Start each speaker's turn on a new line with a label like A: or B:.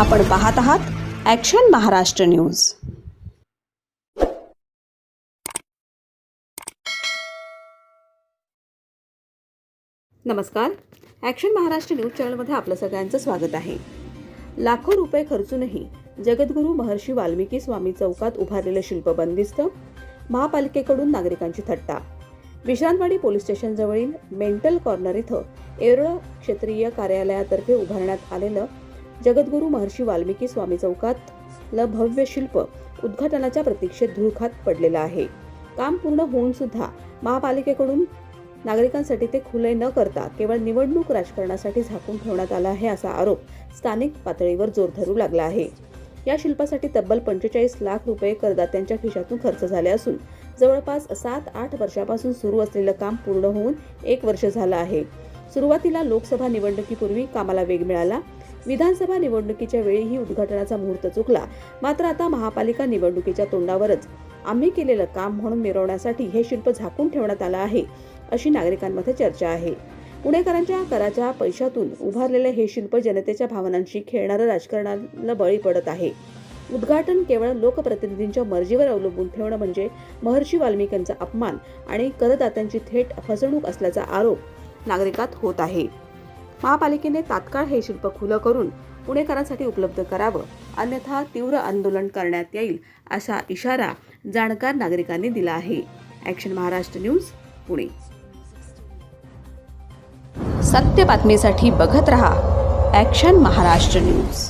A: आपण पाहत आहात ॲक्शन महाराष्ट्र न्यूज नमस्कार. ॲक्शन महाराष्ट्र न्यूज चॅनलमध्ये आपलं सगळ्यांचं स्वागत आहे. लाखो रुपये खर्चूनही जगद्गुरू महर्षी वाल्मिकी स्वामी चौकात उभारलेलं शिल्प बंदिस्त महापालिकेकडून नागरिकांची थट्टा. विश्रांतवाडी पोलीस स्टेशनजवळील मेंटल कॉर्नर इथं एरळ क्षेत्रीय कार्यालयातर्फे उभारण्यात आलेलं जगद्गुरू महर्षी वाल्मिकी स्वामी चौकातलं भव्य शिल्प उद्घाटनाच्या प्रतीक्षेत धुळखात पडलेलं आहे. काम पूर्ण होऊन सुद्धा महापालिकेकडून नागरिकांसाठी ते खुले न करता केवळ निवडणूक राजकारणासाठी झाकून ठेवण्यात आला आहे असा आरोप स्थानिक पातळीवर जोर धरू लागला आहे. या शिल्पासाठी तब्बल पंचेचाळीस लाख रुपये करदात्यांच्या खिशातून खर्च झाले असून जवळपास सात आठ वर्षापासून सुरू असलेलं काम पूर्ण होऊन एक वर्ष झालं आहे. सुरुवातीला लोकसभा निवडणुकीपूर्वी कामाला वेग मिळाला विधानसभा निवडणुकीच्या वेळीही उद्घाटनाचा मुहूर्त चुकला. मात्र आता महापालिका निवडणुकीच्या तोंडावरच आम्ही केलेलं काम म्हणून मिरवण्यासाठी हे शिल्प झाकून ठेवण्यात आलं आहे अशी नागरिकांमध्ये चर्चा आहे. पुणेकरांच्या कराच्या पैशातून उभारलेले हे शिल्प जनतेच्या भावनांशी खेळणारं राजकारणाला बळी पडत आहे. उद्घाटन केवळ लोकप्रतिनिधींच्या मर्जीवर अवलंबून ठेवणं म्हणजे महर्षी वाल्मिकांचा अपमान आणि करदात्यांची थेट फसवणूक असल्याचा आरोप नागरिकात होत आहे. महापालिकेने तात्काळ हे शिल्प खुलं करून पुणेकरांसाठी उपलब्ध करावं अन्यथा तीव्र आंदोलन करण्यात येईल असा इशारा जाणकार नागरिकांनी दिला आहे. Action Maharashtra news Pune. सत्य बातमीसाठी बघत रहा ॲक्शन महाराष्ट्र न्यूज